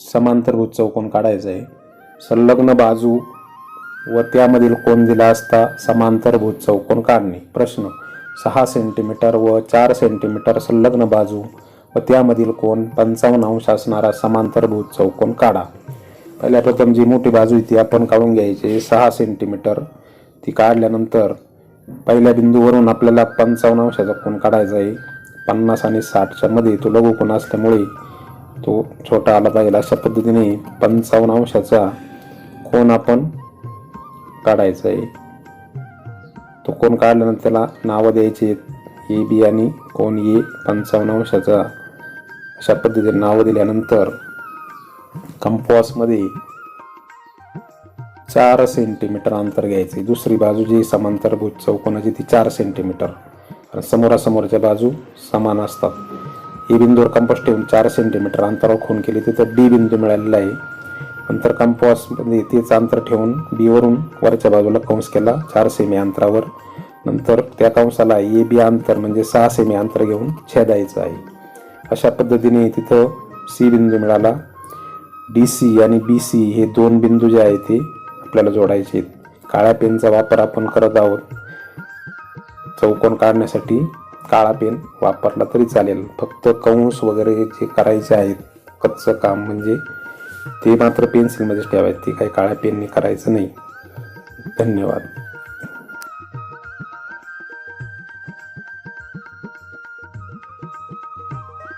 समांतरभूत चौकोन काढायचा आहे. संलग्न बाजू व त्यामधील कोण दिला असता समांतरभूत चौकोन काढणे. प्रश्न सहा सेंटीमीटर व चार सेंटीमीटर संलग्न बाजू व त्यामधील कोण पंचावन्न अंश असणारा समांतरभूत चौकोन काढा. पहिल्या प्रथम जी मोठी बाजू आहे ती आपण काढून घ्यायची सहा सेंटीमीटर ती काढल्यानंतर पहिल्या बिंदूवरून आपल्याला पंचावन्न अंशाचा कोण काढायचा आहे. पन्नास आणि साठच्या मध्ये तो लघुकोन असल्यामुळे तो छोटा आला पाहिजे अशा पद्धतीने पंचावन्न अंशाचा कोण आपण काढायचा आहे. तो कोण काढल्यानंतर त्याला नावं द्यायची ए बी आणि कोण ए पंचावन्न अंशाचा अशा पद्धतीने नावं दिल्यानंतर कंपॉसमध्ये चार सेंटीमीटर अंतर घ्यायचे दुसरी बाजू जी समांतरभूत चौकोनाची ती चार सेंटीमीटर समोरासमोरच्या बाजू समान असतात. ए बिंदूवर कंपोस्ट ठेवून चार सेंटीमीटर अंतरावर खून केली. तिथं डी बिंदू मिळालेला आहे. नंतर कंपॉसमध्ये म्हणजे तेच अंतर ठेवून बीवरून वरच्या बाजूला कंस केला. चार सेमी अंतरावर. नंतर त्या कंसाला ए बी अंतर म्हणजे सहा सेमी अंतर घेऊन छेदायचं आहे. अशा पद्धतीने तिथं सी बिंदू मिळाला. डी सी आणि बी सी हे दोन बिंदू जे आहेत ते आपल्याला जोडायचे आहेत. काळ्या पेनचा वापर आपण करत आहोत. चौकोन काढण्यासाठी काळा पेन वापरला तरी चालेल. फक्त कंस वगैरे जे करायचे आहेत कच्चं काम म्हणजे ते मात्र पेन्सिलमध्येच ठेवायचे. ते काही काळ्या पेनने करायचं नाही. धन्यवाद.